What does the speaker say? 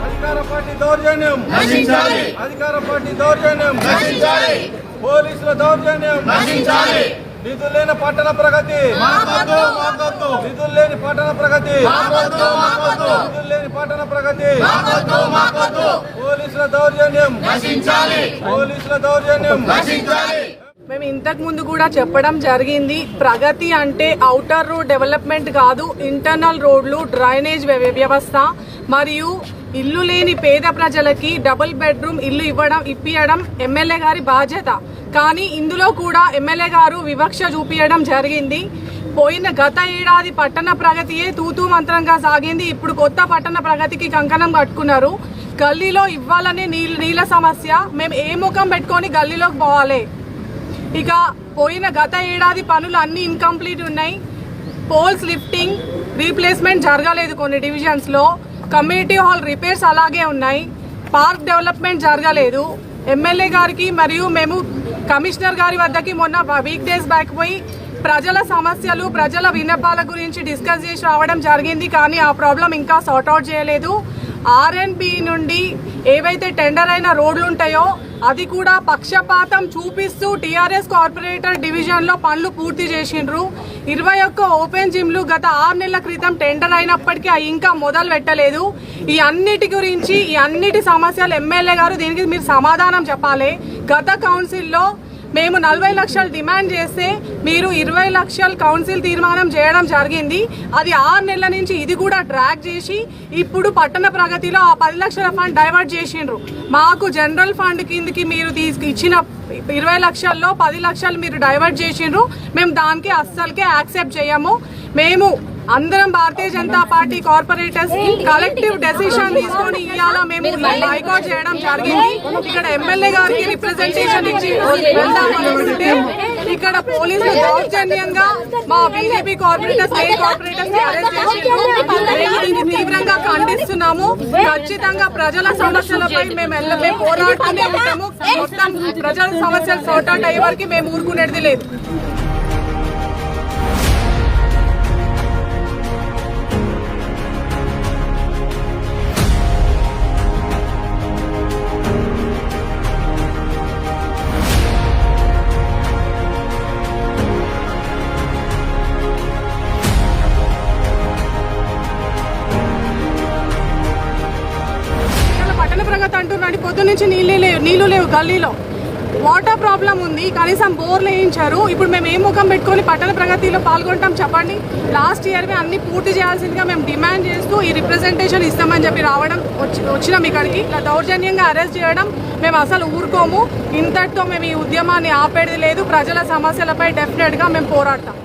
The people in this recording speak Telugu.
అధికార పార్టీ దౌర్జన్యం అధికార పార్టీ దౌర్జన్యం పోలీసుల దౌర్జన్యం నిధులు లేని పట్టణ ప్రగతి. మాకొద్దు మాకొద్దు. నిధులు లేని పట్టణ ప్రగతి. మాకొద్దు మాకొద్దు. నిధులు లేని పట్టణ ప్రగతి. మాకొద్దు మాకొద్దు. పోలీసుల దౌర్జన్యం. నశించాలి. పోలీసుల దౌర్జన్యం. నశించాలి. మేము ఇంతకు ముందు కూడా చెప్పడం జరిగింది ప్రగతి అంటే ఔటర్ రోడ్ డెవలప్మెంట్ కాదు ఇంటర్నల్ రోడ్లు డ్రైనేజ్ వ్య- వ్యవస్థ మరియు ఇల్లు లేని పేద ప్రజలకి డబుల్ బెడ్రూమ్ ఇల్లు ఇవ్వడం ఇప్పించడం ఎమ్మెల్యే గారి బాధ్యత. కానీ ఇందులో కూడా ఎమ్మెల్యే గారు వివక్ష చూపించడం జరిగింది. పోయిన గత ఏడాది పట్టణ ప్రగతియే తూతూ మంత్రంగా సాగింది. ఇప్పుడు కొత్త పట్టణ ప్రగతికి కంకణం కట్టుకున్నారు. గల్లీలో ఇవ్వాలనే నీళ్ళ నీళ్ళ సమస్య. మేము ఏ ముఖం పెట్టుకొని గల్లీలోకి పోవాలి? ఇక పోయిన గత ఏడాది పనులు అన్ని ఇన్కంప్లీట్ ఉన్నాయి. పోల్స్ లిఫ్టింగ్ రీప్లేస్మెంట్ జరగలేదు కొన్ని డివిజన్స్లో. కమ్యూనిటీ హాల్ రిపేర్స్ అలాగే ఉన్నాయి. పార్క్ డెవలప్మెంట్ జరగలేదు. ఎమ్మెల్యే గారికి మరియు మేము కమిషనర్ గారి వద్దకి మొన్న వీక్ డేస్ బ్యాక్ పోయి ప్రజల సమస్యలు ప్రజల విన్నపాల గురించి డిస్కస్ చేసి రావడం జరిగింది. కానీ ఆ ప్రాబ్లం ఇంకా సార్ట్అవుట్ చేయలేదు. ఆర్ఎన్బి నుండి ఏవైతే టెండర్ అయిన రోడ్లు ఉంటాయో అది కూడా పక్షపాతం చూపిస్తూ టీఆర్ఎస్ కార్పొరేటర్ డివిజన్లో పనులు పూర్తి చేసిండ్రు. ఇరవై ఒక్క ఓపెన్ జిమ్లు గత ఆరు నెలల క్రితం టెండర్ అయినప్పటికీ అవి ఇంకా మొదలు పెట్టలేదు. ఈ అన్నిటి గురించి ఈ అన్నిటి సమస్యలు ఎమ్మెల్యే గారు దీనికి మీరు సమాధానం చెప్పాలి. గత కౌన్సిల్లో మేము నలభై లక్షలు డిమాండ్ చేస్తే మీరు ఇరవై లక్షలు కౌన్సిల్ తీర్మానం చేయడం జరిగింది. అది ఆరు నెలల నుంచి ఇది కూడా ట్రాక్ చేసి ఇప్పుడు పట్టణ ప్రగతిలో ఆ పది లక్షల ఫండ్ డైవర్ట్ చేసిండ్రు. మాకు జనరల్ ఫండ్ కిందకి మీరు తీసుకు ఇచ్చిన ఇరవై లక్షల్లో పది లక్షలు మీరు డైవర్ట్ చేసిండ్రు. మేము దానికి అస్సలకే యాక్సెప్ట్ చేయము. మేము అందరం Bharatiya Janata Party corporators collective decision తీసుకొని ఇవాళ మేము బైకాట్ చేయడం జరిగింది. ఇక్కడ ఎమ్మెల్యే గారికి రిప్రజెంటేషన్ ఇచ్చి వెళ్దాం ఇక్కడ పోలీసులు దౌర్జన్యంగా మా బీజేపీ కార్పొరేటర్స్ ఏ కార్పొరేటర్స్ అరెస్ట్ చేసి దీన్ని తీవ్రంగా ఖండిస్తున్నాము. ఖచ్చితంగా ప్రజల సమస్యలపై మేము వెళ్ళమే మేము పోరాడుతూనే ఉంటాము. మొత్తం ప్రజల సమస్యలు సార్ట్ అవుట్ అయ్యే వరకు మేము ఊరుకునేది లేదు. అంటున్నాడు. పొద్దు నుంచి నీళ్ళే లేవు నీళ్ళు లేవు గల్లీలో. వాటర్ ప్రాబ్లం ఉంది కనీసం బోర్లు వేయించారు ఇప్పుడు మేము ఏ ముఖం పెట్టుకొని పట్టణ ప్రగతిలో పాల్గొంటాం చెప్పండి. లాస్ట్ ఇయర్ అన్ని పూర్తి చేయాల్సిందిగా మేము డిమాండ్ చేస్తూ ఈ రిప్రజెంటేషన్ ఇస్తామని చెప్పి రావడం వచ్చి వచ్చినాం ఇక్కడికి. ఇలా దౌర్జన్యంగా అరెస్ట్ చేయడం మేము అసలు ఊరుకోము. ఇంతటితో మేము ఈ ఉద్యమాన్ని ఆపేది లేదు. ప్రజల సమస్యలపై డెఫినెట్గా మేము పోరాడతాం.